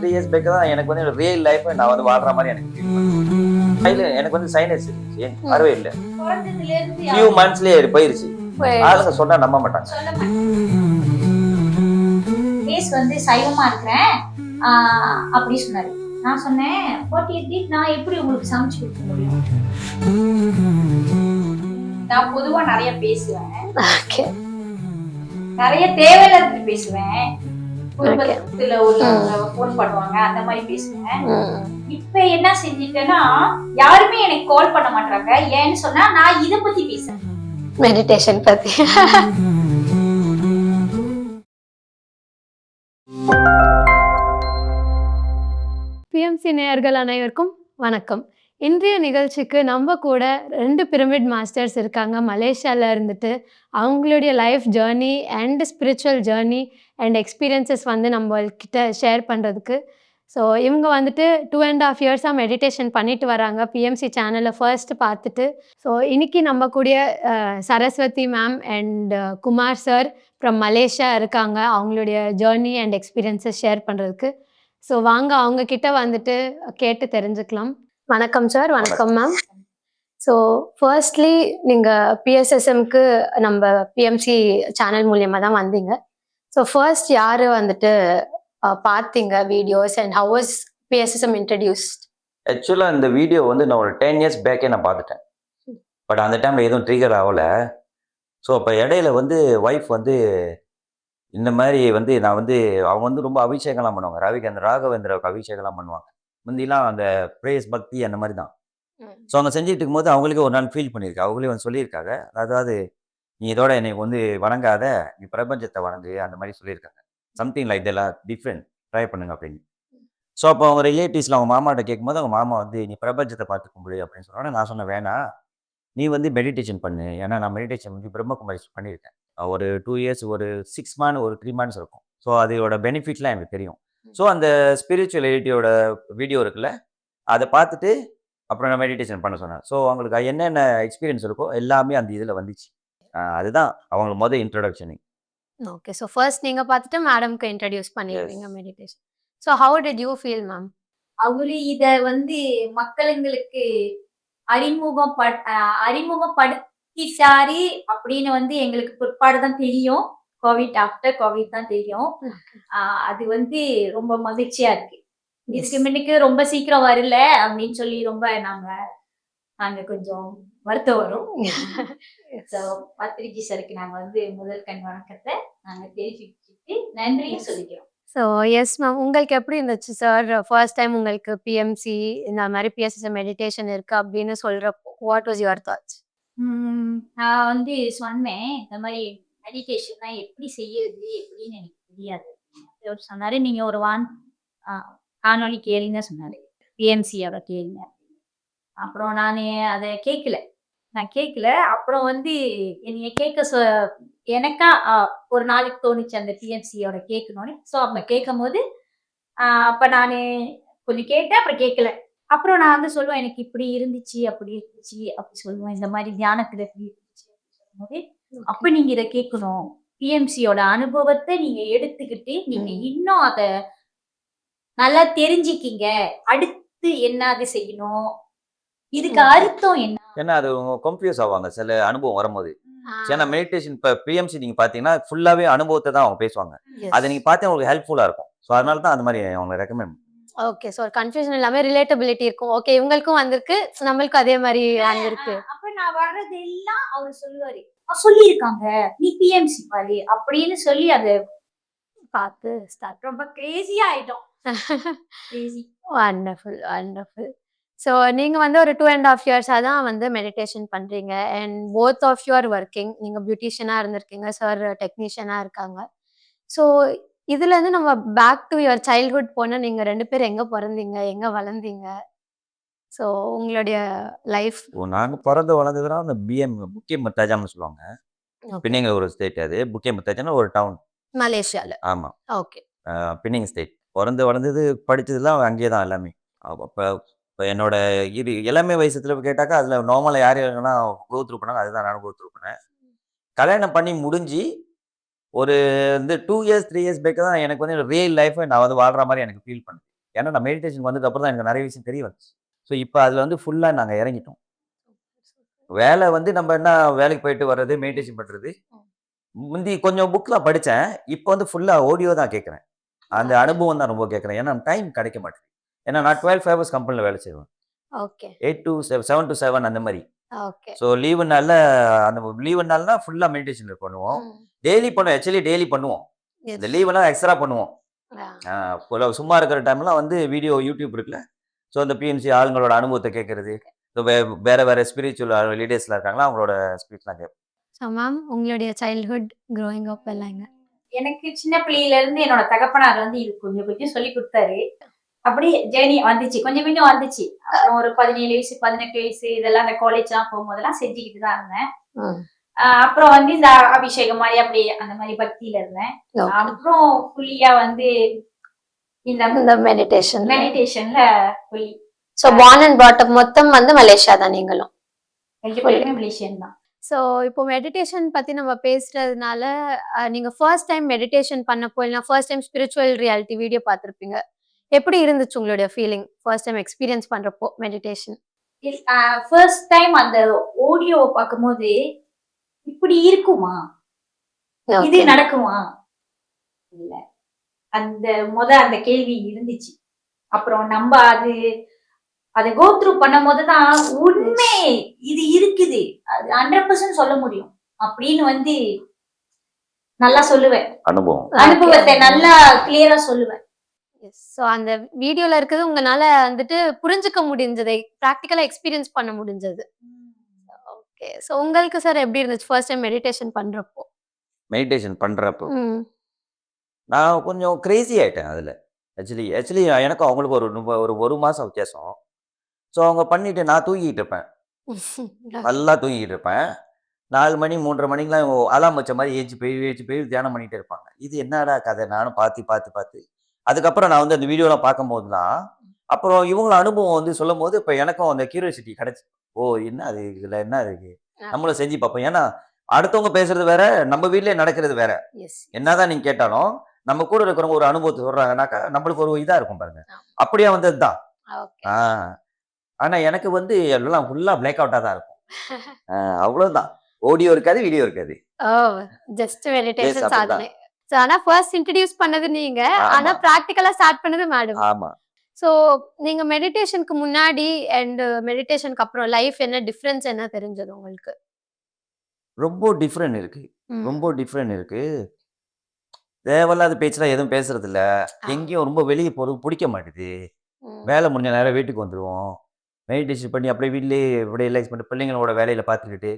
Three years back தான் எனக்கு வந்து ரியல் லைஃப் நான் வந்து வாழ்ற மாதிரி எனக்கு. கையில எனக்கு வந்து சைனஸ் இருந்துச்சு. வரவே இல்லை. ஃபியூ மந்த்ஸ்லயே போயிருச்சு. ஆளுங்க சொன்னா நம்ப மாட்டாங்க. ஃபேஸ் வந்து சைவமா இருக்கிறேன். அப்படி சொன்னாரு. நான் சொன்னேன் இஸ் திஸ் நான் எப்படி உங்களுக்கு சமைச்சு கொடுக்க முடியும்? நான் பொதுவா நிறைய பேசுவேன். நிறைய தேவையில்லாத பேசுவேன். குடும்பத்துல உள்ளவங்க ஃபோன் பண்ணுவாங்க அந்த மாதிரி பேசுவேன் இப்ப என்ன செஞ்சுட்டேன்னா யாருமே எனக்கு கால் பண்ண மாட்டாங்க ஏன்னு சொன்னா நான் இத பத்தி பேசுறேன். மெடிடேஷன் பத்தி. பிஎம்சி நேயர்கள் அனைவருக்கும் வணக்கம். இன்றைய நிகழ்ச்சிக்கு நம்ம கூட ரெண்டு பிரமிட் மாஸ்டர்ஸ் இருக்காங்க. மலேசியாவில் இருந்துட்டு அவங்களுடைய life journey and spiritual journey and experiences வந்து நம்மக்கிட்ட ஷேர் பண்ணுறதுக்கு ஸோ இவங்க வந்துட்டு டூ அண்ட் ஆஃப் இயர்ஸாக மெடிடேஷன் பண்ணிட்டு வராங்க. பிஎம்சி சேனலில் ஃபர்ஸ்ட் பார்த்துட்டு. ஸோ இன்னைக்கு நம்ம கூடிய Saraswati ma'am and Kumar sir from Malaysia இருக்காங்க. அவங்களுடைய ஜேர்னி அண்ட் எக்ஸ்பீரியன்ஸஸ் ஷேர் பண்ணுறதுக்கு ஸோ வாங்க அவங்க கிட்ட வந்துட்டு கேட்டு தெரிஞ்சுக்கலாம். வணக்கம் சார் வணக்கம் மேம் ஸோ ஃபர்ஸ்ட்லி நீங்கள் பிஎஸ்எஸ்எம்க்கு நம்ம பிஎம்சி சேனல் மூலியமாக தான் வந்தீங்க. ஸோ ஃபர்ஸ்ட் யார் வந்துட்டு பார்த்தீங்க videos and how was BSSM introduced ஆக்சுவலாக இந்த வீடியோ வந்து நான் ஒரு டென் இயர்ஸ் பேக்கே நான் பார்த்துட்டேன். பட் அந்த டைமில் எதுவும் ட்ரிகர் ஆகலை. ஸோ அப்போ இடையில வந்து ஒய்ஃப் வந்து இந்த மாதிரி வந்து நான் வந்து அவங்க வந்து ரொம்ப அபிஷேகம்லாம் பண்ணுவாங்க. ரவிகேந்திர ராகவேந்திராவுக்கு அபிஷேகம்லாம் பண்ணுவாங்க. முந்திலாம் அந்த பிரேஸ் பக்தி அந்த மாதிரி தான் ஸோ அவங்க செஞ்சுட்டு இருக்கும்போது அவங்களுக்கு ஒரு நாள் ஃபீல் பண்ணியிருக்காங்க அவங்களே வந்து சொல்லியிருக்காங்க. அதாவது நீ இதோட என்னை வந்து வணங்காத. நீ பிரபஞ்சத்தை வணங்கு. அந்த மாதிரி சொல்லியிருக்காங்க. சம்திங் லைக் இதெல்லாம் டிஃப்ரெண்ட் ட்ரை பண்ணுங்க அப்படின்னு. ஸோ அப்போ அவங்க ரிலேட்டிவ்ஸில் அவங்க மாமாட்ட கேட்கும்போது அவங்க மாமா வந்து நீ பிரபஞ்சத்தை பார்த்து கும்பிடு அப்படின்னு சொன்னோன்னே நான் சொன்னேன் வேணாம் நீ வந்து மெடிடேஷன் பண்ணு. ஏன்னா நான் மெடிடேஷன் வந்து பிரம்மகுமாரி பண்ணியிருக்கேன். ஒரு டூ இயர்ஸ் ஒரு சிக்ஸ் மந்த் ஒரு த்ரீ மந்த்ஸ் இருக்கும். ஸோ அதோட பெனிஃபிட்லாம் எனக்கு தெரியும். ஸோ அந்த ஸ்பிரிச்சுவலிட்டியோட வீடியோ இருக்குல்ல அதை பார்த்துட்டு அப்புறம் நான் மெடிடேஷன் பண்ண சொன்னேன். ஸோ அவங்களுக்கு என்னென்ன எக்ஸ்பீரியன்ஸ் இருக்கோ எல்லாமே அந்த இதில் வந்துச்சு. அதுதான் அவங்களுக்கு மொதல் இன்ட்ரடக்ஷனு ஓகே ஸோ ஃபர்ஸ்ட் நீங்கள் பார்த்துட்டு மேடம்க்கு இன்ட்ரடியூஸ் பண்ணிடுவீங்க meditation so how did you feel ma'am அவரு இத வந்து மக்களுங்களுக்கு அறிமுகம் அறிமுகப்படுத்திச்சாரு அப்படின்னு வந்து எங்களுக்கு பிற்பாடு தான் தெரியும். கோவிட் ஆஃப்டர் கோவிட் தான் தெரியும். அது வந்து ரொம்ப மகிழ்ச்சியா இருக்கு. இதுக்கு முன்னுக்கு ரொம்ப சீக்கிரம் வரல அப்படின்னு சொல்லி ரொம்ப நாங்க நாங்க கொஞ்சம் வருத்தம் வரும். ஸோ பத்ரிஜி சருக்கு நாங்க வந்து முதல் கண் வணக்கத்தை நாங்க தெரிவிச்சுட்டு நன்றியும் சொல்லிக்கிறோம். ஸோ எஸ் மேம் உங்களுக்கு எப்படி இருந்துச்சு சார் ஃபர்ஸ்ட் டைம் உங்களுக்கு பிஎம்சி இந்த மாதிரி பிஎஸ்எஸ் மெடிடேஷன் இருக்கு அப்படின்னு சொல்கிறப்போ வாட் வாஸ் யுவர் தாட்ஸ் நான் வந்து சொன்னேன் இந்த மாதிரி மெடிடேஷன் எப்படி செய்யறது எப்படின்னு எனக்கு தெரியாது. அவர் சொன்னாரு நீங்க ஒரு வான் காணொலி கேளுங்க சொன்னாரு. பிஎம்சியோட கேளுங்க. அப்புறம் நான் அதை கேட்கல நான் கேட்கல அப்புறம் வந்து என்னைய கேட்க சொ எனக்கா ஒரு நாளைக்கு தோணுச்சு அந்த பிஎம்சியோட கேட்கணும்னு. ஸோ அப்போ கேட்கும் போது அப்போ நான் கொஞ்சம் கேட்டேன் அப்புறம் கேட்கல அப்புறம் நான் வந்து சொல்லுவேன் எனக்கு இப்படி இருந்துச்சு அப்படி இருந்துச்சு அப்படி சொல்லுவேன். இந்த மாதிரி தியானத்தில் இருந்துச்சு அப்படின்னு சொல்லும்போது அப்ப நீங்க இதை கேட்கணும் பிஎம்சியோட அனுபவத்தை நீங்க எடுத்துக்கிட்டு நீங்க ம். இன்னும் அத நல்லா தெரிஞ்சுக்கிங்க. அடுத்து என்ன அது செய்யணும்? இதுக்கு ம். அர்த்தம் என்ன? ஏன்னா அது கன்ஃபியூஸ் ஆவாங்க. சில அனுபவம் வரும்போது. ஏன்னா மெடிடேஷன் இப்போ பிஎம்சி நீங்கள் பார்த்தீங்கன்னா ஃபுல்லாகவே அனுபவத்தை தான் அவங்க பேசுவாங்க. அதை நீங்கள் பார்த்தா உங்களுக்கு ஹெல்ப்ஃபுல்லாக இருக்கும். ஸோ அதனால தான் அந்த மாதிரி அவங்க ரெக்கமெண்ட் ஓகே ஸோ கன்ஃபியூஷன் எல்லாமே ரிலேட்டபிலிட்டி இருக்கும். ஓகே இவங்களுக்கும் வந்திருக்கு நம்மளுக்கும் அதே மாதிரி வந்திருக்கு. ஆஹ் அப்ப நான் வர்றது எல்லாம் அவரு சொல்லுவாரு. "அஹ் சொல்லியிருக்காங்க. நீ பிஎம்சி பாரு அப்படின்னு சொல்லி அது பார்த்து ஸ்டார்ட் ரொம்ப கிரேசியா ஆயிட்டோம். வண்டர்ஃபுல் வண்டர்ஃபுல் ஸோ நீங்கள் வந்து ஒரு டூ அண்ட் ஆஃப் இயர்ஸாக தான் வந்து மெடிடேஷன் பண்ணுறீங்க and both of you working நீங்கள் பியூட்டிஷியனாக இருந்திருக்கீங்க சார் டெக்னீஷியனாக இருக்காங்க. ஸோ இதுலேருந்து நம்ம பேக் டு யுவர் சைல்ட்ஹுட் போனால் நீங்கள் ரெண்டு பேர் எங்கே பிறந்தீங்க எங்கே வளர்ந்தீங்க? ஸோ உங்களுடைய லைஃப் நாங்கள் பிறந்து வளர்ந்ததுனா அந்த பிஎம் புக்கே முத்தாஜாம்னு சொல்லுவாங்க. பின்னிங்க ஒரு ஸ்டேட் அது. புக்கே முத்தாஜான்னு ஒரு டவுன் மலேசியாவில் ஆமாம் ஓகே பின்னிங் ஸ்டேட் பிறந்து வளர்ந்தது படித்ததுலாம் அங்கேயே தான் எல்லாமே. அப்போ இப்போ என்னோட இது எல்லாமே வயசுல கேட்டாக்கா அதில் நார்மலாக யார் யாருன்னா கோத்ரூ பண்ணாங்க அதுதான் நானும் கோத்ரூ பண்ணேன் கல்யாணம் பண்ணி முடிஞ்சு ஒரு வந்து two years three years back தான் எனக்கு வந்து ரியல் லைஃப்பை நான் வந்து வாழ்ற மாதிரி எனக்கு ஃபீல் பண்ணேன் ஏன்னா நான் மெடிடேஷன் வந்தது அப்புறம் தான் எனக்கு நிறைய விஷயம் தெரிய வந்துச்சு. ஸோ இப்போ அதில் வந்து ஃபுல்லாக நாங்கள் இறங்கிட்டோம். வேலை வந்து நம்ம என்ன வேலைக்கு போயிட்டு வர்றது மெடிடேஷன் பண்ணுறது முந்தி கொஞ்சம் புக்கில் படித்தேன் இப்போ வந்து ஃபுல்லாக ஆடியோ தான் கேட்குறேன். அந்த அனுபவம் தான் ரொம்ப கேட்குறேன். ஏன்னா டைம் கிடைக்க மாட்டேங்குது. ஏன்னா நான் டுவெல் ஃபேவர்ஸ் கம்பெனியில் வேலை செய்வேன். Okay. Eight to seven to seven அந்த மாதிரி. ஓகே. ஸோ லீவு நாளில் அந்த லீவு நாள்னா ஃபுல்லாக மெடிடேஷன் பண்ணுவோம். டெய்லி பண்ணுவோம். ஆக்சுவலி டெய்லி பண்ணுவோம். இந்த லீவெல்லாம் எக்ஸ்ட்ரா பண்ணுவோம். சும்மா இருக்கிற டைம்லாம் வந்து வீடியோ யூடியூப் இருக்குல்ல? ஸோ அந்த பிஎம்சி ஆளுங்களோட அனுபவத்தை கேட்கறது ஸோ வே வேற வேற ஸ்பிரிச்சுவல் லீடர்ஸ்லாம் இருக்காங்களா அவங்களோட ஸ்பீச்லாம் கேட்போம் ஸோ மேம் உங்களுடைய சைல்ட்ஹுட் க்ரோயிங் அப் எல்லாங்க? எனக்கு சின்ன பிள்ளையில இருந்து என்னோட தகப்பனார் வந்து இது கொஞ்சம் கொஞ்சம் சொல்லி கொடுத்தாரு. அப்படி ஜேர்னி வந்துச்சு. கொஞ்சம் கொஞ்சம் வந்துச்சு. அப்புறம் ஒரு பதினேழு வயசு பதினெட்டு வயசு இதெல்லாம் அந்த காலேஜ்லாம் போகும்போதெல்லாம் செஞ்சுக்கிட்டு தான் இருந்தேன். அப்புறம் வந்து இந்த அபிஷேகம் மாதிரி அப்படி அந்த மாதிரி பக்தியில இருந்தேன். அப்புறம் புள்ளியா வந்து இந்த மெடிடேஷன் மெடிடேஷன்ல புள்ளி ஸோ பார்ன் அண்ட் பாட்டம் மொத்தம் வந்து மலேசியா தான் நீங்களும். மலேசியன் தான். ஸோ இப்போ மெடிடேஷன் பற்றி நம்ம பேசுறதுனால அஹ், நீங்க ஃபர்ஸ்ட் டைம் மெடிடேஷன் பண்ணப்போ இல்லைனா first time spiritual reality video பார்த்துருப்பீங்க. எப்படி இருந்துச்சு உங்களுடைய ஃபீலிங் ஃபர்ஸ்ட் டைம் எக்ஸ்பீரியன்ஸ் பண்றப்போ மெடிடேஷன் ஃபர்ஸ்ட் டைம் அந்த ஆடியோவை பார்க்கும்போது இப்படி இருக்குமா? இது. நடக்குமா? இல்ல. அந்த முத அந்த கேள்வி இருந்துச்சு. அப்புறம் நம்ம அது அதை கோ த்ரூ பண்ணும் போதுதான் உண்மை இது இருக்குது. அது ஹண்ட்ரட் பர்சன்ட் சொல்ல முடியும். அப்படின்னு வந்து நல்லா சொல்லுவேன். அனுபவம். அனுபவத்தை நல்லா கிளியரா சொல்லுவேன். ஸோ அந்த வீடியோல இருக்கிறது உங்களால வந்துட்டு புரிஞ்சுக்க முடிஞ்சதை. ப்ராக்டிக்கலா எக்ஸ்பீரியன்ஸ் பண்ண முடிஞ்சது. ஓகே ஸோ உங்களுக்கு சார் எப்படி இருந்துச்சு ஃபர்ஸ்ட் டைம் மெடிடேஷன் பண்றப்போ? மெடிடேஷன் பண்ணுறப்போ ம். நான் கொஞ்சம் கிரேசி ஆயிட்டேன் அதில். ஆக்சுவலி ஆக்சுவலி எனக்கும் அவங்களுக்கு ஒரு ஒரு ஒரு மாதம் வித்தியாசம். ஸோ அவங்க பண்ணிட்டு நான் தூங்கிட்டு இருப்பேன். நல்லா தூங்கிட்டு இருப்பேன். நாலு மணி மூன்றரை மணிக்கெலாம் அலாம் வச்ச மாதிரி ஏஞ்சி போய் ஏஞ்சி போய் தியானம் பண்ணிட்டு இருப்பாங்க. இது என்னடா கதை? நானும் பார்த்து பார்த்து பார்த்து. அதுக்கப்புறம் நான் வந்து அந்த வீடியோலாம் பார்க்கும்போது தான் அப்புறம் இவங்கள அனுபவம் வந்து சொல்லும் போது இப்போ எனக்கும் அந்த கியூரியாசிட்டி கிடைச்சி. ஓ என்ன அது? இதில் என்ன இருக்கு நம்மளும் செஞ்சு பார்ப்போம். ஏன்னா அடுத்தவங்க பேசுறது வேற நம்ம வீட்லயே நடக்கிறது வேற. என்னதான் நீங்க கேட்டாலும் நம்ம கூட இருக்கிறவங்க ஒரு அனுபவத்தை சொல்றாங்கனாக்கா நம்மளுக்கு ஒரு இதா இருக்கும் பாருங்க. அப்படியே வந்தது தான் ஆனா எனக்கு வந்து எல்லாம் ஃபுல்லா பிளாக் அவுட்டா தான் இருக்கும். அவ்வளவுதான். ஆடியோ இருக்காது வீடியோ இருக்காது. Just meditation. சாதனை. ஸோ ஆனா ஃபர்ஸ்ட் இன்ட்ரடியூஸ் பண்ணது நீங்க ஆனா. ப்ராக்டிக்கலா ஸ்டார்ட் பண்ணது மேடம் ஆமா. ஸோ நீங்க மெடிடேஷனுக்கு முன்னாடி அண்ட் மெடிடேஷனுக்கு அப்புறம் லைஃப் என்ன டிஃப்ரென்ஸ் என்ன தெரிஞ்சது உங்களுக்கு? ரொம்ப டிஃப்ரெண்ட் இருக்கு. ரொம்ப டிஃப்ரெண்ட் இருக்கு. தேவையில்லாத பேச்செல்லாம் எதுவும் பேசுறது இல்ல எங்கேயும் ரொம்ப வெளியே போறது பிடிக்க மாட்டேது. வேலை முடிஞ்ச நேரம் வீட்டுக்கு வந்துடுவோம் மெடிடேஷன் பண்ணி அப்படியே வீட்லயே அப்படியே ரிலாக்ஸ் பண்ணிட்டு பிள்ளைங்களோட வேலையில பார்த்துக்கிட்டு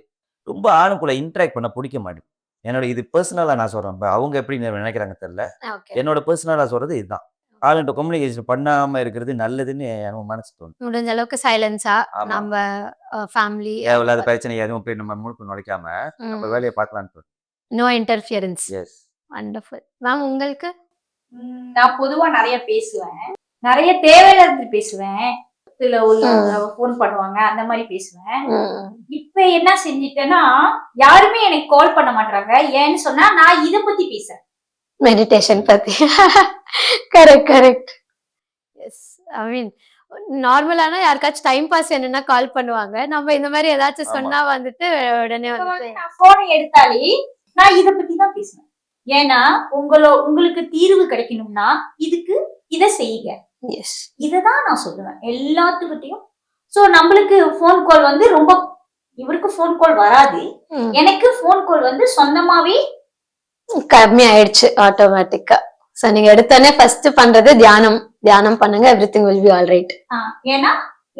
ரொம்ப ஆளுக்குள்ள இன்ட்ராக்ட் பண்ண பிடிக்க மாட்டேங்குது என்னோட இது பர்சனலாக நான் சொல்கிறேன் இப்போ அவங்க எப்படி நினைக்கிறாங்க தெரியல. ஓகே. என்னோட பர்சனலாக சொல்கிறது இதுதான். ஆளுகிட்ட கம்யூனிகேஷன் பண்ணாமல் இருக்கிறது நல்லதுன்னு எனக்கு மனசு தோணும் முடிஞ்ச அளவுக்கு சைலன்ஸா. நம்ம ஃபேமிலி தேவையில்லாத பிரச்சனை எதுவும் போய் நம்ம முழுக்க நுழைக்காம நம்ம வேலையை பார்க்கலான்னு தோணும் no interference yes wonderful ma'am உங்களுக்கு? நான் பொதுவா நிறைய பேசுவேன். நிறைய தேவையில்லாத பேசுவேன். இதுல உள்ள ஃபோன் பண்ணுவாங்க அந்த மாதிரி பேசுவேன். இப்ப என்ன செஞ்சிட்டேன்னா யாருமே எனக்கு கால் பண்ண மாட்டாங்க ஏன்னு சொன்னா நான் இத பத்தி பேசுறேன். மெடிடேஷன் பத்தி. Correct correct yes I mean நார்மலான யாருக்காச்சும் டைம் பாஸ் என்னன்னா கால் பண்ணுவாங்க. நம்ம இந்த மாதிரி ஏதாச்சும். சொன்னா வந்துட்டு உடனே வந்து வந்து நான் போனை எடுத்தாலே நான் இத பத்தி தான் பேசுவேன். ஏன்னா உங்களோ உங்களுக்கு தீர்வு கிடைக்கணும்னா இதுக்கு இத செய்யுங்க. எஸ் இததான் நான் சொல்லுவேன். எல்லாத்துக்கிட்டையும். சோ நம்மளுக்கு ஃபோன் கால் வந்து ரொம்ப இவருக்கு ஃபோன் கால் வராது. எனக்கு ஃபோன் கால் வந்து சொந்தமாவே கம்மி ஆயிடுச்சு ஆட்டோமேட்டிக்கா சோ நீங்க எடுத்தோடனே ஃபர்ஸ்ட் பண்றது தியானம். தியானம் பண்ணுங்க everything will be all right ஏன்னா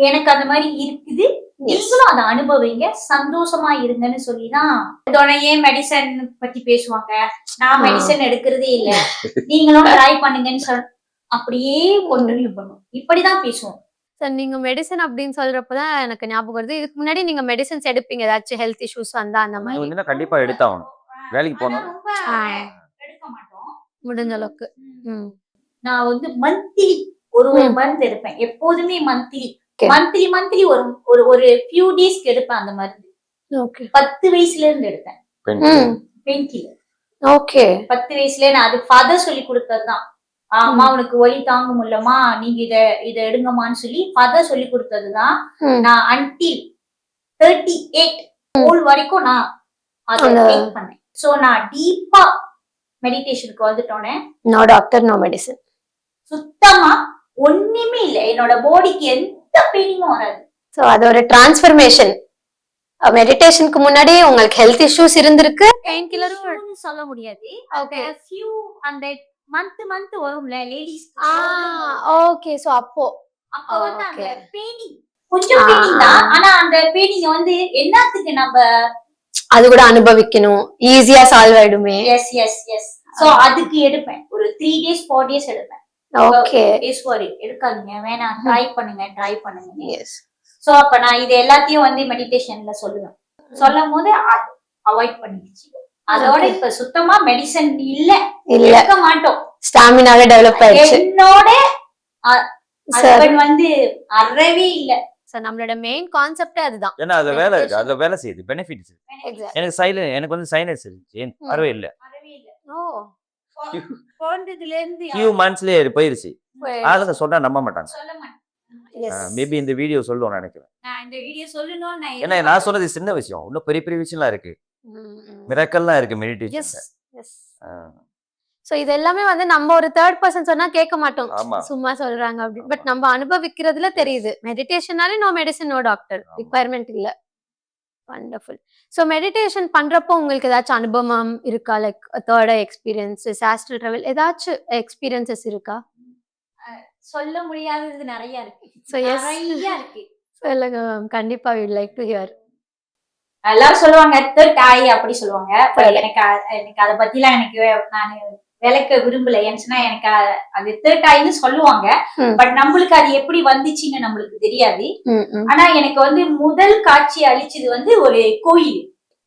எனக்கு அந்த மாதிரி இருக்குது. நீங்களும் அதை அனுபவிங்க சந்தோஷமா இருங்கன்னு சொல்லிதான் துணையே மெடிசன் பத்தி பேசுவாங்க? நான். மெடிசன் எடுக்கிறதே இல்ல. நீங்களும் ட்ரை பண்ணுங்கன்னு சொல் அப்படியே கண்டினியூ பண்ணும். இப்படிதான் பேசுவோம். சார் நீங்க மெடிசன் அப்படின்னு சொல்றப்பதான் எனக்கு ஞாபகம் வருது. இதுக்கு முன்னாடி நீங்க மெடிசன்ஸ் எடுப்பீங்க ஏதாச்சும் ஹெல்த் இஷ்யூஸ் வந்தா அந்த மாதிரி? வந்து கண்டிப்பாக எடுத்தாகணும். வேலைக்கு. எடுக்க மாட்டோம். முடிஞ்ச அளவுக்கு. நான் வந்து மந்த்லி ஒரு. மந்த் எடுப்பேன். எப்போதுமே மந்த்லி. மந்த்லி மந்த்லி ஒரு ஒரு ஒரு ஃபியூ டேஸ்க்கு எடுப்பேன் அந்த மருந்து ஓகே பத்து வயசுல இருந்து எடுத்தேன் பெயின் கில்லர் ஓகே பத்து வயசுல நான் அது ஃபாதர் சொல்லி கொடுத்ததுதான். அம்மா உனக்கு வலி தாங்க முடியலமா நீங்க இத இத எடுங்கம்மான்னு சொல்லி ஃபாதர் சொல்லி கொடுத்ததுதான். நான் அன்டில் தேர்ட்டி எயிட் ஹோல் வரைக்கும் நான் அதை பண்ணேன். சோ நான் டீப்பா மெடிடேஷனுக்கு வந்துட்டோன்னே நோ டாக்டர் நோ மெடிசன் சுத்தமா ஒண்ணுமே இல்ல. என்னோட பாடிக்கு எந்த பெயினிங்கும் வராது. ஸோ அது ஒரு டிரான்ஸ்ஃபர்மேஷன் மெடிடேஷனுக்கு முன்னாடி உங்களுக்கு ஹெல்த் இஷ்யூஸ் இருந்திருக்கு. பெயின் கில்லர் Few-ன்னு சொல்ல முடியாது. ஓகே ஃபியூ அந்த மந்த் மந்த் வரும்ல லேடிஸ் ஓகே ஸோ அப்போ. அப்ப வந்து அந்த Okay. பெயினிங் கொஞ்சம் ஆ, பெயினிங் தான். ஆ. ஆனா அந்த பெயினிங் வந்து என்னத்துக்கு நம்ம அது கூட அனுபவிக்கணும். ஈஸியா சால்வ் ஆயிடுமே. எஸ் எஸ் எஸ் சோ அதுக்கு எடுப்பேன். ஒரு த்ரீ டேஸ் ஃபோர் டேஸ் எடுப்பேன். ஓகே டேஸ் ஃபார் எடுக்காதீங்க வேணாம். ட்ரை பண்ணுங்க. ட்ரை பண்ணுங்க. எஸ் சோ அப்ப நான் இது எல்லாத்தையும் வந்து மெடிடேஷன்ல சொல்லுவேன். சொல்லும் போது அவாய்ட் பண்ணிடுச்சு. அதோட. இப்ப சுத்தமா மெடிசன் இல்ல. இல்ல. எடுக்க மாட்டோம். ஸ்டாமினாவே டெவலப் ஆயிடுச்சு. என்னோட சார் வந்து அறவே இல்ல. ஸோ நம்மளோட மெயின் கான்செப்டே அதுதான். ஏன்னா அதுல வேலை இருக்கு. அதுல வேலை செய்யுது. பெனிஃபிட்ஸ். எனக்கு சைலன் எனக்கு வந்து சைனஸ் இருந்துச்சு. பரவே இல்லை. அறவே இல்ல. ஓ ஃபியூ மந்த்ஸ்லயே போயிருச்சு. ஆளுங்க சொன்னா நம்ப மாட்டாங்க. மேபி இந்த வீடியோ சொல்லுவோம் நினைக்கிறேன். நான் இந்த வீடியோ சொல்லணும் நான் ஏன்னா நான் சொன்னது சின்ன விஷயம். இன்னும் பெரிய பெரிய விஷயம்லாம் இருக்கு. மிரக்கல்லாம் இருக்கு மெடிடேஷன் எஸ் ஸோ இது எல்லாமே வந்து நம்ம ஒரு தேர்ட் பர்சன் சொன்னா கேட்க மாட்டோம். சும்மா சொல்றாங்க அப்படி. பட். நம்ம அனுபவிக்கிறதுல தெரியுது. மெடிடேஷனாலே no medicine no doctor. Requirement இல்ல. வண்டர்ஃபுல் ஸோ மெடிடேஷன் பண்றப்போ உங்களுக்கு ஏதாச்சும் அனுபவம் இருக்கா? Like third experiences astral travel ஏதாச்சும் எக்ஸ்பீரியன்சஸ் இருக்கா? சொல்ல முடியாதது நிறைய இருக்கு. ஸோ எஸ் நிறைய இருக்கு. சொல்லுங்க கண்டிப்பா வி லைக் டு ஹியர் எல்லாரும் சொல்லுவாங்க தேர்ட் ஆய் அப்படி சொல்லுவாங்க. எனக்கு எனக்கு அதை பத்திலாம் எனக்கு நான் விளக்க விரும்பல. ஏன்னு எனக்கு அது தேர்ட் ஆயின்னு சொல்லுவாங்க. பட் நம்மளுக்கு அது எப்படி வந்துச்சுன்னு நம்மளுக்கு தெரியாது. ஆனா எனக்கு வந்து முதல் காட்சி அழிச்சது வந்து ஒரு கோயில்.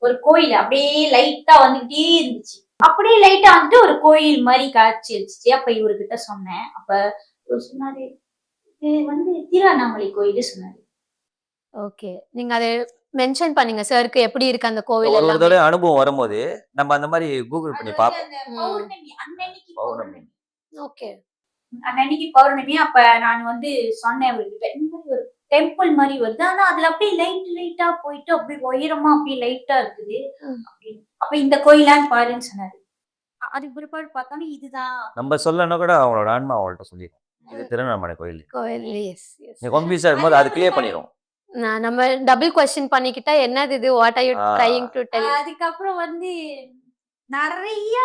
ஒரு கோயில். அப்படியே லைட்டா வந்துகிட்டே இருந்துச்சு. அப்படியே லைட்டா வந்துட்டு ஒரு கோயில் மாதிரி காட்சி அளிச்சிச்சு. அப்ப இவர்கிட்ட சொன்னேன். அப்ப சொன்னாரு இது வந்து திருவண்ணாமலை கோயில் சொன்னாரு. ஓகே. நீங்க அதை மென்ஷன் பண்ணீங்க சாருக்கு எப்படி இருக்கு அந்த கோவில் ஒரு தடவை அனுபவம் வரும்போது நம்ம அந்த மாதிரி கூகுள் அது பண்ணி பார்ப்போம் ஓகே. அன்னன்னைக்கு பௌர்ணமி அப்ப நான் வந்து சொன்னேன் ஒரு டெம்பிள் மாதிரி வருது. ஆனா அதுல அப்படியே லைட் லைட்டா போயிட்டு அப்படியே உயரமா அப்படியே லைட்டா இருக்குது. அப்ப இந்த கோயிலான்னு பாருன்னு சொன்னாரு. அ- அதுக்கு பிற்பாடு பார்த்தோன்னே இதுதான். நம்ம சொல்லனா கூட அவங்களோட ஆன்மா அவங்கள்ட்ட சொல்லிடும் இது திருவண்ணாமலை கோயில். கோவில் எஸ் எஸ் நீ கன்ஃபியூஸ் ஆகும்போது அது கிளியர் பண்ணிடும் நான் நம்ம டபுள் கொஸ்டின் பண்ணிக்கிட்டா என்னது இது? What are you ah. Trying to tell அதுக்கப்புறம் வந்து நிறைய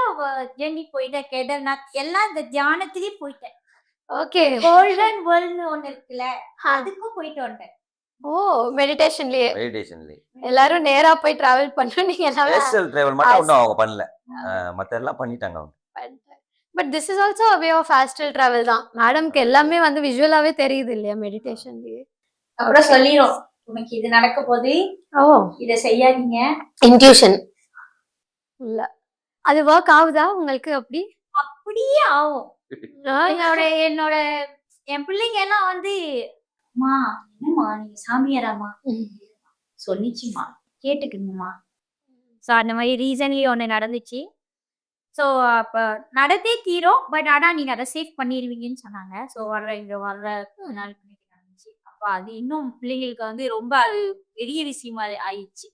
ஜெர்னி போயிட்டேன் கேதார்நாத் எல்லாம் இந்த தியானத்திலேயே போயிட்டேன். ஓகே. கோல்டன் வேர்ல்ட்னு ஒண்ணு இருக்குல்ல அதுக்கும் போயிட்டு வந்துட்டேன் ஓ மெடிடேஷன்லயே மெடிடேஷன்லேயே எல்லாரும் நேரா போய் டிராவல் பண்ணோம் நீங்க எல்லாமே ஸ்பெஷல் டிரைவர் மட்டும் ஒன்றும் அவங்க பண்ணல. மத்த எல்லாம் பண்ணிட்டாங்க அவங்க. But this is also way of astral travel தான். மேடம்க்கு எல்லாமே வந்து விஷுவலாவே தெரியுது இல்லையா மெடிடேஷன்லயே அப்புறம் சொல்லிரும். உனக்கு இது நடக்க போது ஓ. இத செய்யாதீங்க. இன்ட்யூஷன் இல்ல. அது ஒர்க் ஆகுதா உங்களுக்கு அப்படி? அப்படியே ஆகும். என்னோட என்னோட என் பிள்ளைங்க எல்லாம் வந்து அம்மா என்னம்மா நீங்க சாமியாராமா சொல்லிச்சுமா கேட்டுக்குங்கம்மா. ஸோ அந்த மாதிரி ரீசன்லி ஒன்று நடந்துச்சு. ஸோ அப்போ நடந்தே தீரும். பட் ஆனால் நீங்கள் அதை சேவ் பண்ணிடுவீங்கன்னு சொன்னாங்க. ஸோ வர்ற இங்கே வர்ற நாள் அப்போ அது இன்னும் பிள்ளைங்களுக்கு வந்து ரொம்ப அது பெரிய விஷயமா ஆயிடுச்சு.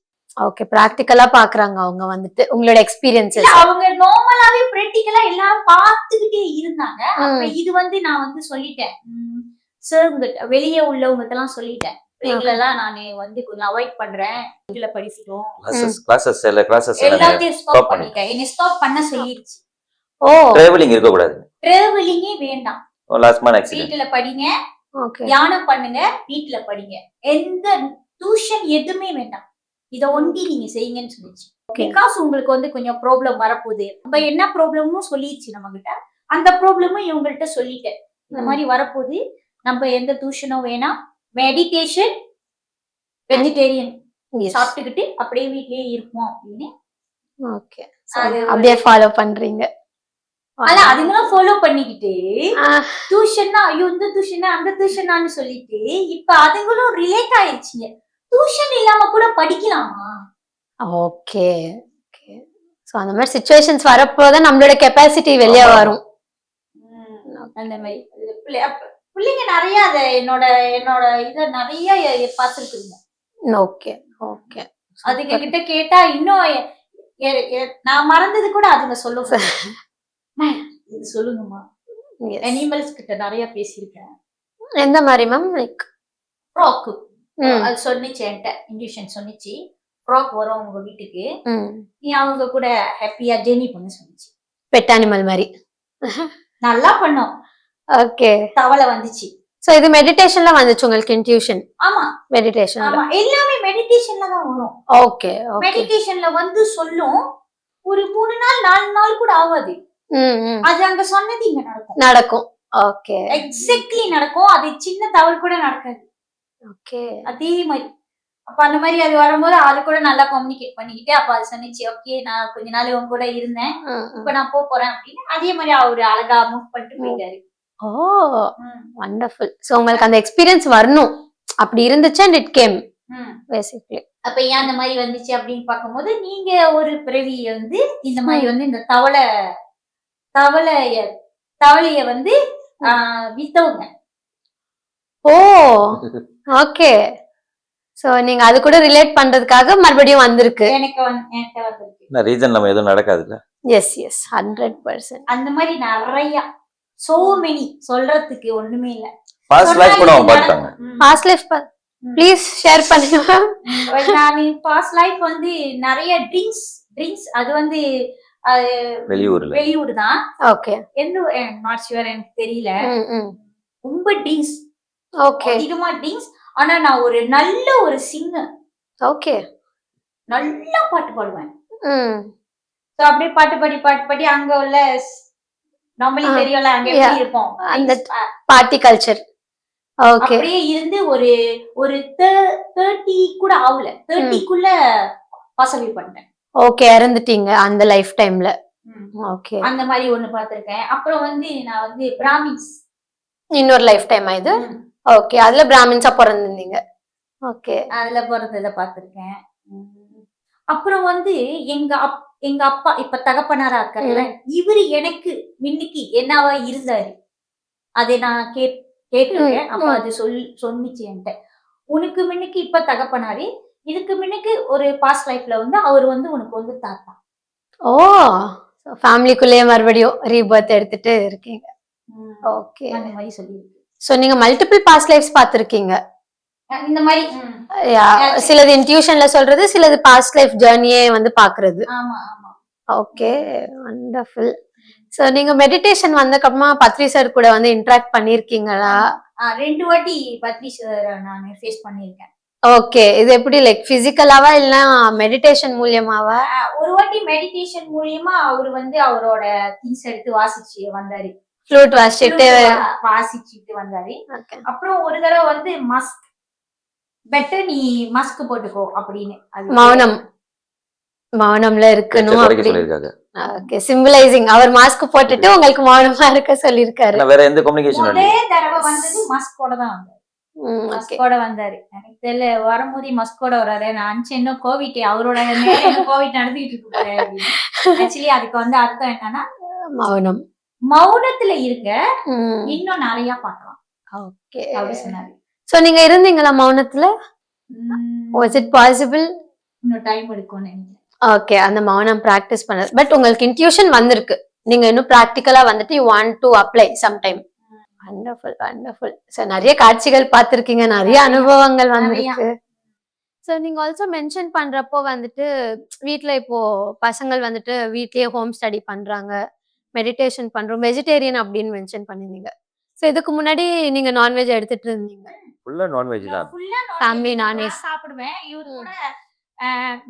ஓகே ப்ராக்டிக்கலா பாக்குறாங்க அவங்க வந்துட்டு உங்களோட இல்ல எக்ஸ்பீரியன்சஸ் அவங்க நார்மலாவே பிராக்டிக்கலா எல்லாரும் பார்த்துக்கிட்டே இருந்தாங்க. அப்ப இது வந்து நான் வந்து சொல்லிட்டேன். சார் வெளியே உள்ளவங்க எல்லாம் சொல்லிட்டேன் பிள்ளைங்களெல்லாம் நான் வந்து கொஞ்சம் அவாய்ட் பண்றேன். இதுல படிச்சிடும் கிளாஸஸ் எல்லாத்தையும் ஸ்டாப் பண்ணிட்டேன். என்னை ஸ்டாப் பண்ண சொல்லிடுச்சு ஓ டிராவலிங் டிராவலிங்கே வேண்டாம். லாஸ்ட் மந்த் வீட்டுல படிங்க. தியானம் பண்ணுங்க வீட்டுல படிங்க. எந்த டியூஷன் எதுவுமே வேண்டாம். இத ஒண்டி நீங்க செய்யுங்கன்னு சொல்லிச்சு. பிகாஸ் உங்களுக்கு வந்து கொஞ்சம் ப்ராப்ளம் வரப்போகுது. நம்ம என்ன ப்ராப்ளமும் சொல்லிடுச்சு நம்ம கிட்ட அந்த ப்ராப்ளமும் இவங்கள்ட்ட சொல்லிட்டேன். இந்த. மாதிரி வரப்போகுது. நம்ம எந்த டியூஷனும் வேணாம். மெடிடேஷன் வெஜிடேரியன் சாப்பிட்டுக்கிட்டு அப்படியே வீட்லயே இருப்போம் அப்படின்னு ஓகே அப்படியே ஃபாலோ பண்றீங்க. ஆனா அதுங்களும் ஃபாலோ பண்ணிக்கிட்டு. டியூஷன்னா ஐயோ இந்த டியூஷனா அந்த டியூஷனான்னு சொல்லிட்டு இப்ப அதுங்களும் ரிலேட் ஆயிடுச்சுங்க டியூஷன் இல்லாம கூட படிக்கலாமா? ஓகே ஸோ அந்த மாதிரி சுச்சுவேஷன்ஸ் வரப்போதான் நம்மளோட கெப்பாசிட்டி வெளியே. வரும். அந்த மாதிரி. பிள்ளைங்க நிறைய அத என்னோட என்னோட இத நிறைய பார்த்துருக்குங்க ஓகே ஓகே. அதுங்க கிட்ட கேட்டா இன்னும் நான் மறந்தது கூட அதுங்க சொல்லுங்க அம்மா, இது சொல்லுங்கம்மா. அனிமல்ஸ் கிட்ட நிறைய பேசியிருக்கேன். எந்த மாதிரி மேம் லைக் ஃப்ராக்கு அது சொன்னிச்சு என்கிட்ட இன்ஜெக்ஷன் சொன்னிச்சு. ஃப்ராக் வரும் உங்க வீட்டுக்கு. நீ அவங்க கூட ஹாப்பியா ஜெர்னி பண்ண சொன்னிச்சு. பெட் அனிமல் மாதிரி. நல்லா பண்ணோம். ஓகே தவளை வந்துச்சு. ஸோ இது மெடிடேஷன்ல வந்துச்சு உங்களுக்கு இன்ட்யூஷன் ஆமா. மெடிடேஷன்ல ஆமா. எல்லாமே மெடிடேஷன்ல தான் வரும். ஓகே ஓகே மெடிடேஷன்ல வந்து சொல்லும். ஒரு மூணு நாள் நாலு நாள் கூட ஆகாது. அது அங்க சொன்னது இங்க நடக்கும். நடக்கும். ஓகே. எக்ஸாக்ட்லி நடக்கும். அது சின்ன தவறு கூட நடக்காது. ஓகே. அதே மாதிரி. அப்ப அந்த மாதிரி அது வரும்போது அது கூட நல்லா கம்யூனிகேட் பண்ணிக்கிட்டு அப்ப அது சொன்னிச்சு ஓகே நான் கொஞ்ச நாள் உன் கூட இருந்தேன். இப்ப நான் போக போறேன். அப்படின்னு அதே மாதிரி அவரு அழகா மூவ் பண்ணிட்டு போயிட்டாரு. ஓ வண்டர்ஃபுல் ஸோ உங்களுக்கு அந்த எக்ஸ்பீரியன்ஸ் வரணும். அப்படி இருந்துச்சு அண்ட் இட் கேம். பேசிக்லி அப்ப ஏன் அந்த மாதிரி வந்துச்சு அப்படின்னு பார்க்கும்போது நீங்க ஒரு பிறவிய வந்து இந்த மாதிரி வந்து இந்த தவளை தவளைய தவளைய வந்து வித்தவங்க. ஓ ஓகே. ஸோ நீங்க அது கூட ரிலேட் பண்றதுக்காக மறுபடியும் வந்திருக்கு. எனக்கு வந்திருக்கு. என்ன ரீசன் நம்ம எதுவும் நடக்காதுல்ல? எஸ் எஸ் ஹண்ட்ரட் பர்சன்ட் அந்த மாதிரி நிறைய சோ மெனி சொல்றதுக்கு ஒண்ணுமே இல்ல. பாஸ்ட் லைஃப் கூட ம். பாஸ்ட் லைஃப் ப்ளீஸ் ஷேர் பண்ணுங்க நான் பாஸ்ட் லைஃப் வந்து நிறைய ட்ரிங்க்ஸ் ட்ரிங்க்ஸ் அது வந்து வெளியூர்ல. வெளியூர் தான் ஓகே எந்த நாட் ஷுவர் எனக்கு தெரியல. ரொம்ப ட்ரிங்க்ஸ் ஓகே. அதிகமா ட்ரிங்க்ஸ் ஆனா நான் ஒரு நல்ல ஒரு சிங்கர் ஓகே. நல்லா பாட்டு பாடுவேன். ஸோ அப்படியே பாட்டு பாடி பாட்டு பாடி அங்க உள்ள நார்மலி ஆ, தெரியும்ல அங்க. எப்படி இருப்போம்? அந்த பார்ட்டி கல்ச்சர் ஓகே. அப்படியே இருந்து ஒரு ஒரு தேர்ட்டி கூட ஆகல. தேர்ட்டிக்குள்ள பசவி பண்ணேன் ஓகே இறந்துட்டீங்க அந்த லைஃப் டைம்ல ஓகே அந்த மாதிரி ஒண்ணு பார்த்திருக்கேன். அப்புறம் வந்து நான் வந்து பிராமின்ஸ். இன்னொரு லைஃப் டைம் இது? ஓகே அதுல பிராமின்ஸா பிறந்திருந்தீங்க. ஓகே அதுல பிறந்தத பார்த்திருக்கேன். அப்புறம் வந்து எங்க அப் எங்க அப்பா இப்ப தகப்பனாரா இருக்காருல்ல இவரு எனக்கு மின்னுக்கு என்னவா இருந்தாரு? அதை நான் கேட் கேட்டிருக்கேன். அப்ப. அது சொல் சொன்னிச்சு என்கிட்ட. உனக்கு மின்னுக்கு இப்ப தகப்பனாரு இதுக்கு முன்னுக்கு ஒரு பாஸ்ட் லைஃப்ல வந்து அவர் வந்து உனக்கு வந்து தாத்தா. ஓ ஃபேமிலிக்குள்ளேயே மறுபடியும் ரீபர்த் எடுத்துட்டு இருக்கீங்க. ஓகே அந்த மாதிரி சொல்லியிருக்கு. ஸோ நீங்க மல்டிபிள் பாஸ்ட் லைஃப்ஸ் பார்த்துருக்கீங்க. இந்த மாதிரி சிலது இன்ட்யூஷன்ல சொல்றது சிலது பாஸ்ட் லைஃப் ஜேர்னியே வந்து பாக்குறது ஓகே வண்டர்ஃபுல் ஸோ நீங்க மெடிடேஷன் வந்தக்கப்புறமா பத்ரி சார் கூட வந்து இன்ட்ராக்ட் பண்ணிருக்கீங்களா? ரெண்டு வாட்டி பத்ரி சார் நான் ஃபேஸ் பண்ணியிருக்கேன். ஓகே இது எப்படி லைக் பிசிக்கலாவா இல்ல மெடிடேஷன் மூலியமாவா? ஒரு வாட்டி மெடிடேஷன் மூலியமா அவர் வந்து அவரோட திங்ஸ் எடுத்து வாசிச்சு வந்தாரு. ஃப்ளூட் வாசிச்சுட்டு வாசிச்சுட்டு வந்தாரு. அப்புறம் ஒரு தடவை வந்து மஸ்க் பெட்டர் நீ மஸ்க் போட்டுக்கோ அப்படின்னு. மௌனம். மௌனம்ல இருக்கணும் ஓகே சிம்பிளைசிங் அவர் மாஸ்க் போட்டுட்டு உங்களுக்கு மௌனமா இருக்க சொல்லிருக்காரு வேற எந்த கம்யூனிகேஷன் ஒரே இல்லை தடவை வந்தது மஸ்கோட தான் வந்தாரு மஸ்கோட வந்தாரு. எனக்கு தெரியல வரும்போது மஸ்கோட வராரு நான் இன்னும் கோவிட் அவரோட கோவிட் நடந்துகிட்டு இருக்கு ஆக்சுவலி அதுக்கு வந்து அர்த்தம் என்னன்னா மௌனம். மௌனத்துல இருக்க இன்னும் நிறைய பார்க்கலாம். ஓகே அப்படி சொன்னாரு. சோ நீங்க இருந்தீங்களா மௌனத்துல? வாஸ் இட் பாசிபிள் இன்னும் டைம் நினைக்கிறேன். ஓகே அந்த மௌனம் பிராக்டிஸ் பண்ண பட் உங்களுக்கு இன்ட்யூஷன் வந்திருக்கு. நீங்க இன்னும் ப்ராக்டிக்கலா வந்துட்டு you want to apply sometime wonderful wonderful so நிறைய காட்சிகள் பார்த்துருக்கீங்க நிறைய அனுபவங்கள் வந்திருக்கு. ஸோ நீங்க ஆல்சோ மென்ஷன் பண்றப்போ வந்துட்டு வீட்ல இப்போ பசங்கள் வந்துட்டு வீட்லயே ஹோம் ஸ்டடி பண்றாங்க மெடிடேஷன் பண்றோம் வெஜிடேரியன் அப்படின்னு மென்ஷன் பண்ணிருந்தீங்க. ஸோ இதுக்கு முன்னாடி நீங்க நான்வெஜ் எடுத்துட்டு இருந்தீங்க. ஃபுல்லா நான்வெஜ் தான். Family non-veg. சாப்பிடுவேன். இவரு கூட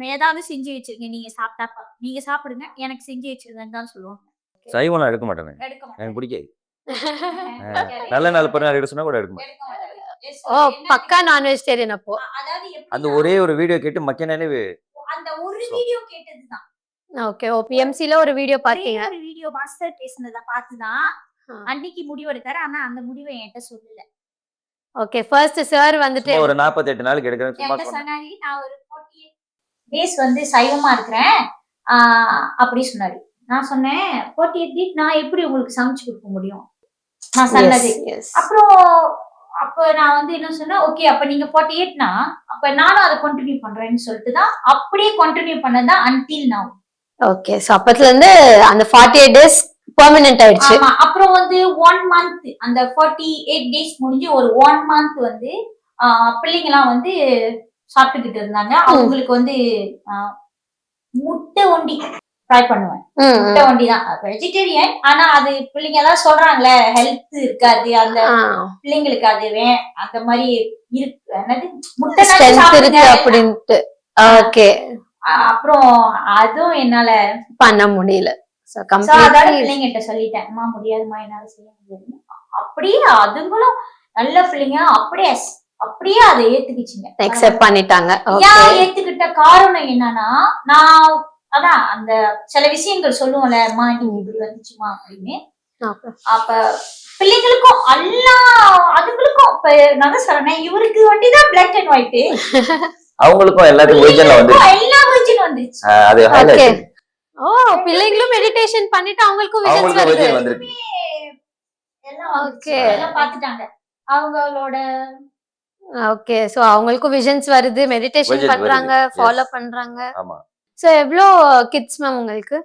ஏதாவது செஞ்சு வச்சிருங்க. நீங்க சாப்பிட்டா பா- நீங்க சாப்பிடுங்க. எனக்கு செஞ்சு வச்சிருங்கன்னு தான் சொல்லுவாங்க. சைவம்லாம் எடுக்க மாட்டேன். எடுக்க எனக்கு. பிடிக்காது. நல்ல நாள் பிறநாள் எடுக்க சொன்னா கூட எடுக்க மாட்டேன் மாட்டாரு. Yes, ஓ பக்கா நான் வெஜிடேரியன் அப்போ? அந்த ஒரே ஒரு வீடியோ கேட்டு மக்கனாலே அந்த ஒரு வீடியோ கேட்டதுதான். ஓகே ஓ பிஎம்சில ஒரு வீடியோ பார்த்தீங்க ஒரே வீடியோ மாஸ்டர் பேசுனத பார்த்துதான் ஆ. அன்னைக்கு முடிவு எடுத்தாரு. ஆனா அந்த முடிவை என்கிட்ட சொல்லல. ஓகே ஃபர்ஸ்ட் சார் வந்துட்டு ஒரு நாற்பத்தெட்டு நாளுக்கு எடுக்கிறேன் சும்மா சொன்னாரு? நான் ஒரு 48 டேஸ் வந்து சைவமா இருக்கிறேன். ஆஹ் அப்படி சொன்னாரு. நான் சொன்னேன் ஃபார்ட்டி எயிட் வீக் நான் எப்படி உங்களுக்கு சமைச்சு கொடுக்க முடியும்? சொன்னது. அப்புறம் அப்ப நான் வந்து என்ன சொன்னேன் ஓகே அப்ப நீங்க ஃபார்ட்டி எயிட்னா அப்ப நானும் அதை கண்டினியூ பண்றேன்னு சொல்லிட்டு தான் அப்படியே கண்டினியூ பண்ணதான் அன்டில் now. ஓகே சோ அப்பத்துல இருந்து அந்த ஃபார்ட்டி எயிட் டேஸ் பெர்மனன்ட் ஆயிடுச்சு அப்புறம் வந்து ஒன் மந்த் அந்த ஃபார்ட்டி எயிட் டேஸ் முடிஞ்சு ஒரு ஒன் மந்த் வந்து ஆஹ் பிள்ளைங்கலாம் வந்து சாப்பிட்டுக்கிட்டு இருந்தாங்க. அவங்களுக்கு வந்து முட்டை ஒண்டி ட்ரை பண்ணுவேன். முட்டை ஒண்டி தான் வெஜிடேரியன் ஆனா அது பிள்ளைங்க எல்லாம் சொல்றாங்களே ஹெல்த் இருக்காது அந்த பிள்ளைங்களுக்கு அது அந்த மாதிரி இருக்கு. என்னது? முட்டை இருக்கு அப்படின்ட்டு. ஓகே. அப்புறம் அதுவும் என்னால பண்ண முடியல. அதோட பிள்ளைங்கிட்ட சொல்லிட்டேன். அம்மா முடியாதும்மா என்னால செய்ய முடியாது. அப்படியே அதுங்களும் நல்ல பிள்ளைங்க அப்படியே அப்படியே அதை ஏத்துக்கிச்சுங்க. அக்செப்ட் பண்ணிட்டாங்க. ஏன் ஏத்துக்கிட்ட காரணம் என்னன்னா நான் அதான் அந்த சில விஷயங்கள் சொல்லுவோம்ல அம்மா நீங்க இப்படி வந்துச்சுமா அப்படின்னு. அப்ப பிள்ளைங்களுக்கும் எல்லா அதுங்களுக்கும் இப்ப நான் சொல்றேன் இவருக்கு வண்டிதான் பிளாக் அண்ட் ஒயிட் அவங்களுக்கும் எல்லாத்துக்கும் ஒரிஜினல் வந்து எல்லா வெர்ஜின் வந்துச்சு. அது. ஓ பிள்ளைங்களும் மெடிடேஷன் பண்ணிட்டு அவங்களுக்கும் விஷன்ஸ் வருது. வந்திருக்கு. எல்லாம். Okay. எல்லாம் பாத்துட்டாங்க அவங்களோட ஓகே சோ அவங்களுக்கும் விஷன்ஸ் வருது மெடிடேஷன் பண்றாங்க. ஃபாலோ. பண்றாங்க. ஆமா. சோ எவ்ளோ கிட்ஸ் மேம் உங்களுக்கு?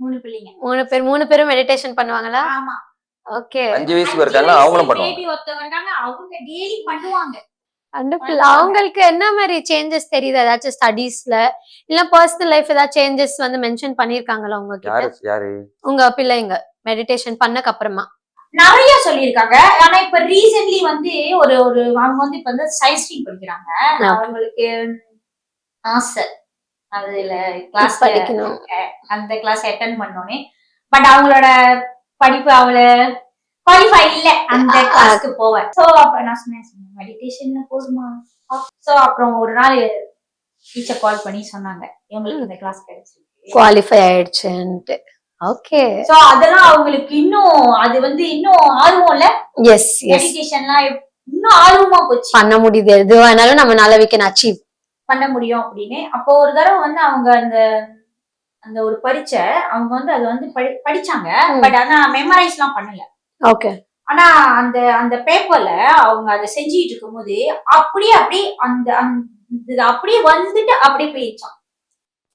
மூணு பிள்ளைங்க. மூணு பேர் மூணு பேரும் மெடிடேஷன் பண்ணுவாங்களா? ஆமா. ஓகே அஞ்சு வயசுக்கு இருக்காங்க அவங்களும் பண்ணுவாங்க. பேபி ஒருத்தவங்க இருக்காங்க அவங்க டெய்லி பண்ணுவாங்க. வண்டர்ஃபுல் அவங்களுக்கு என்ன மாதிரி சேஞ்சஸ் தெரியுது? ஏதாச்சும் ஸ்டடீஸ்ல இல்ல பர்சனல் லைஃப் ஏதாச்சும் சேஞ்சஸ் வந்து மென்ஷன் பண்ணிருக்காங்களா யாரு உங்க பிள்ளைங்க மெடிடேஷன் பண்ணக்கு அப்புறமா நிறைய சொல்லியிருக்காங்க. ஆனா இப்ப ரீசென்ட்லி வந்து ஒரு ஒரு அவங்க வந்து இப்ப வந்து ஸ்ட்ரீம் படிக்கிறாங்க. அவங்களுக்கு ஆசை. அதுல கிளாஸ் படிக்கணும். அந்த கிளாஸ் அட்டன் பண்ணோன்னே பட் அவங்களோட படிப்பு அவளை குவாலிஃபை இல்ல அந்த. கிளாஸ்க்கு போவேன் சோ அப்ப நான் சொன்னேன் மெடிடேஷன்ல போதுமா? சோ அப்புறம் ஒரு நாள் டீச்சர் கால் பண்ணி சொன்னாங்க இவங்களுக்கு இந்த கிளாஸ் கிடைச்சிருக்கு. குவாலிஃபை ஆயிடுச்சுன்ட்டு. ஓகே சோ அதெல்லாம் அவங்களுக்கு இன்னும் அது வந்து இன்னும் ஆர்வம் இல்ல? எஸ் மெடிடேஷன்லாம் இன்னும் ஆர்வமா போச்சு. பண்ண முடியுது எது வேணாலும் நம்மளால we can அச்சீவ் பண்ண முடியும் அப்படின்னு. அப்போ ஒரு தடவை வந்து அவங்க அந்த அந்த ஒரு பரீட்சை அவங்க வந்து அதை வந்து படி படிச்சாங்க. பட் ஆனா மெமரைஸ் எல்லாம் பண்ணல. ஓகே ஆனா அந்த அந்த பேப்பர்ல அவங்க அதை செஞ்சுட்டு இருக்கும்போது அப்படியே அப்படியே அந்த அந்த இது அப்படியே வந்துட்டு அப்படியே போயிடுச்சான்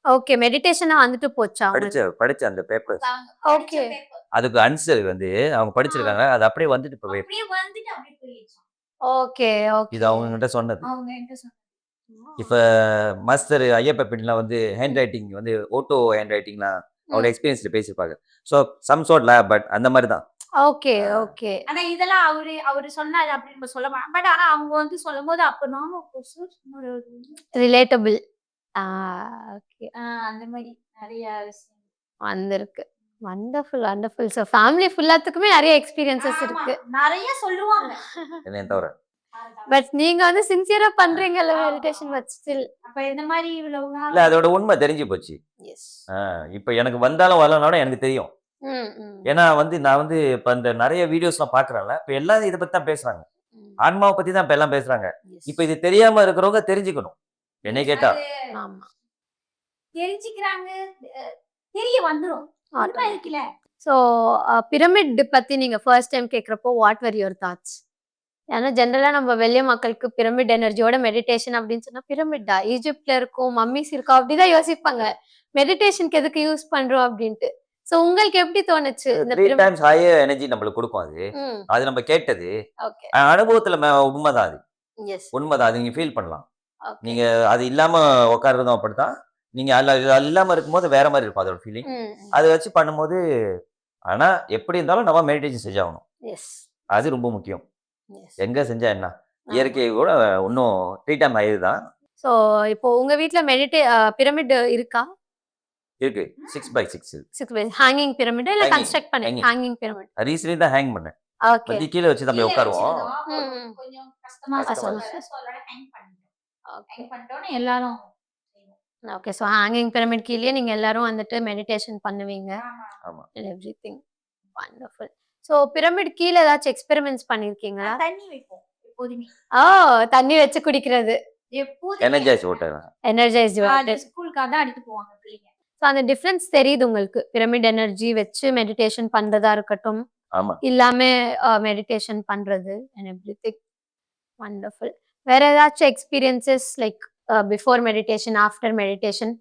ஓகே மெடிடேஷனா வந்துட்டு போச்சா படிச்ச படிச்ச அந்த பேப்பர் Okay. அதுக்கு ஆன்சர் வந்து அவங்க படிச்சிருக்காங்க அது அப்படியே வந்துட்டு இப்போ அப்படியே வந்துட்டு அப்படியே போயிடுச்சான் ஓகே ஓகே இது அவங்க கிட்ட சொன்னது. அவங்க என்ன சொன்னாங்க இப்ப மாஸ்டர் ஐயப்ப பின்லாம் வந்து ஹேண்ட் ரைட்டிங் வந்து ஓட்டோ ஹேண்ட் ரைட்டிங்லாம் அவரோட எக்ஸ்பீரியன்ஸ்ல பேசியிருப்பாங்க ஸோ சம் சோர்ட்ல பட் அந்த மாதிரி தான் ஓகே ஓகே. ஆனா இதெல்லாம் அவரு அவரு சொன்னாரு அப்படின்னு நம்ம சொல்ல மாட்டோம். பட் ஆனா அவங்க வந்து சொல்லும் போது அப்ப அது. Relatable okay. ஆஹ் அந்த மாதிரி நிறைய விஷயம். வந்திருக்கு. வண்டர்ஃபுல் வண்டர்ஃபுல் ஸோ ஃபேமிலி ஃபுல்லாத்துக்குமே நிறைய எக்ஸ்பீரியன்சஸ் இருக்கு. நிறைய சொல்லுவாங்க. என்னையும் தவிர. பட் நீங்க வந்து சின்சியரா பண்றீங்கல்ல. மெடிடேஷன் பட் ஸ்டில் அப்ப இந்த மாதிரி இவ்வளவு இல்ல அதோட உண்மை தெரிஞ்சு போச்சு. இப்ப எனக்கு வந்தாலும் வரலனாலும் எனக்கு தெரியும். ஏன்னா வந்து நான் வந்து இப்ப இந்த நிறைய வீடியோஸ்லாம் பாக்குறேன்ல இப்ப எல்லாரும் இதை பத்தி தான் பேசுறாங்க. ஆன்மாவை பத்தி தான் இப்ப எல்லாம் பேசுறாங்க. இப்ப இது தெரியாம இருக்கிறவங்க தெரிஞ்சுக்கணும். என்னை கேட்டா. தெரிஞ்சுக்கிறாங்க தெரிய இருக்குல்ல. ஸோ பிரமிட் பத்தி நீங்க ஃபர்ஸ்ட் டைம் கேட்குறப்போ வாட் வர் யுவர் தாட்ஸ் ஏன்னா ஜென்ரலா நம்ம வெளிய மக்களுக்கு பிரமிட் எனர்ஜியோட மெடிடேஷன் அப்படின்னு சொன்னா பிரமிட்டா ஈஜிப்ட்ல இருக்கும் மம்மிஸ் இருக்கா? அப்படிதான் யோசிப்பாங்க. மெடிடேஷனுக்கு எதுக்கு யூஸ் பண்றோம் அப்படின்ட்டு. ஸோ உங்களுக்கு எப்படி தோணுச்சு இந்த த்ரீ டைம்ஸ் ஹையர் எனர்ஜி நம்மளுக்கு கொடுக்கும் அது. அது நம்ம கேட்டது. அனுபவத்துல உண்மைதான் அது. உண்மைதான் அது நீங்க ஃபீல் பண்ணலாம். நீங்க அது இல்லாம உட்காருறதும் அப்படித்தான். நீங்க இல்லாம இருக்கும்போது வேற மாதிரி இருக்கும் அதோட ஃபீலிங் அதை வச்சு பண்ணும்போது ஆனா எப்படி இருந்தாலும் நம்ம மெடிடேஷன் செஞ்சாகணும். அது ரொம்ப முக்கியம். எங்க செஞ்சா என்ன? இயற்கை கூட இன்னும் த்ரீ டைம் ஹையர் தான். ஸோ இப்போ உங்க வீட்ல மெடிடே பிரமிட் இருக்கா? இருக்கு. Six by six six hanging pyramid இல்ல கன்ஸ்ட்ரக்ட் பண்ணி. ஹேங்கிங் பிரமிட் ரீசென்ட்லி தான் ஹேங் பண்ணேன். ஓகே கீழே வச்சு கீழே உட்காருவோம். கொஞ்சம் கஷ்டமா hang பண்ணிட்டோம். எல்லாரும். ஓகே ஸோ ஹேங்கிங் பிரமிட் கீழே நீங்க எல்லாரும் வந்துட்டு மெடிடேஷன் பண்ணுவீங்க. ஆமா. Every thing wonderful so pyramid கீழே ஏதாச்சும் எக்ஸ்பெரிமெண்ட்ஸ் பண்ணியிருக்கீங்களா தண்ணி வைப்போம் எப்போதுமே. ஓ தண்ணி வச்சு குடிக்கிறது. எப்போதுமே. எனர்ஜைஸ் ஓட்டர் எனர்ஜைஸ் அது ஸ்கூலுக்காக தான் அடித்து போவாங்க பிள்ளைங்க. ஸோ அந்த டிஃப்ரென்ஸ் தெரியுது உங்களுக்கு. பிரமிட் எனர்ஜி வச்சு மெடிடேஷன் பண்றதா இருக்கட்டும். ஆமா. இல்லாம மெடிடேஷன் பண்றது அண்ட் எவ்ரி திங் வண்டர்ஃபுல் வேற ஏதாச்சும் experiences like before meditation after meditation